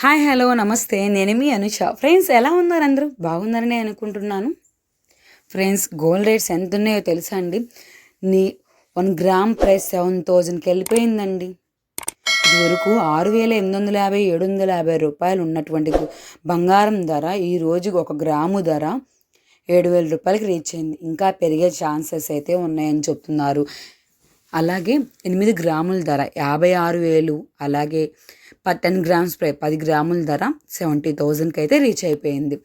Hi hello నమస్తే. నేను మీ Anusha. Friends ఎలా ఉన్నారు అందరూ? బాగున్నారని అనుకుంటున్నాను. ఫ్రెండ్స్ గోల్డ్ రేట్స్ ఎంత ఉన్నాయో తెలుసా అండి? నీ వన్ గ్రామ్ ప్రైస్ సెవెన్ థౌజండ్కి వెళ్ళిపోయిందండి. ఇదివరకు ఆరు వేల ఎనిమిది వందల యాభై ఏడు వందల యాభై రూపాయలు ఉన్నటువంటి బంగారం ధర ఈ రోజు ఒక గ్రాము ధర ఏడు వేల రూపాయలకి రీచ్ అయింది. ఇంకా పెరిగే ఛాన్సెస్ అయితే ఉన్నాయని చెప్తున్నారు. అలాగే ఎనిమిది గ్రాముల ధర యాభై ఆరు వేలు అలాగే ప- టెన్ గ్రామ్స్ పది గ్రాముల ధర సెవెంటీ థౌజండ్కి అయితే రీచ్ అయిపోయింది.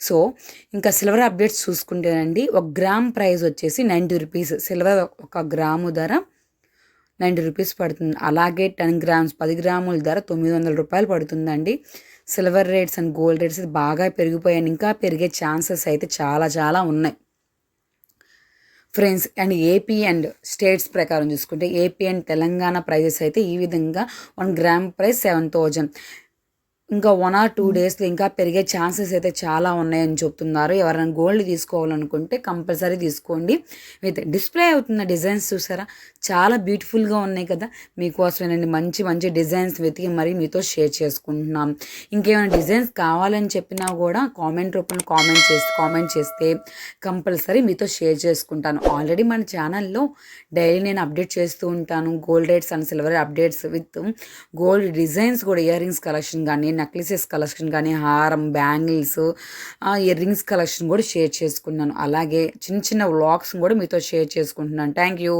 సో ఇంకా సిల్వర్ అప్డేట్స్ చూసుకుంటేనండి ఒక గ్రామ్ ప్రైస్ వచ్చేసి నైంటీ రూపీస్ సిల్వర్ ఒక గ్రాము ధర నైంటీ రూపీస్ పడుతుంది. అలాగే టెన్ గ్రామ్స్ పది గ్రాముల ధర తొమ్మిది వందల రూపాయలు పడుతుందండి. Silver rates and gold rates బాగా పెరిగిపోయాయి ఇంకా పెరిగే ఛాన్సెస్ అయితే చాలా చాలా ఉన్నాయి. Friends and AP and states ప్రకారం చూసుకుంటే ఏపీ అండ్ తెలంగాణ ప్రైజెస్ అయితే ఈ విధంగా one gram price seven thousand. ఇంకా వన్ ఆర్ టూ డేస్లో ఇంకా పెరిగే ఛాన్సెస్ అయితే చాలా ఉన్నాయని చెప్తున్నారు. ఎవరైనా గోల్డ్ తీసుకోవాలనుకుంటే కంపల్సరీ తీసుకోండి. విత్ డిస్ప్లే అవుతున్న డిజైన్స్ చూసారా? చాలా బ్యూటిఫుల్గా ఉన్నాయి కదా. మీకోసమేనండి మంచి మంచి డిజైన్స్ వెతికి మరీ మీతో షేర్ చేసుకుంటున్నాం. ఇంకేమైనా డిజైన్స్ కావాలని చెప్పినా కూడా కామెంట్ రూపంలో కామెంట్ చేసి కామెంట్ చేస్తే కంపల్సరీ మీతో షేర్ చేసుకుంటాను. ఆల్రెడీ మన ఛానల్లో డైలీ నేను అప్డేట్ చేస్తూ ఉంటాను. Gold rates and silver updates with gold designs కూడా ఇయర్ రింగ్స్ కలెక్షన్ కానీ నెక్లెసెస్ కలెక్షన్ కానీ హారం బ్యాంగిల్స్ ఇయర్ రింగ్స్ కలెక్షన్ కూడా షేర్ చేసుకున్నాను. అలాగే చిన్న చిన్న వ్లాగ్స్ కూడా మీతో షేర్ చేసుకుంటున్నాను. Thank you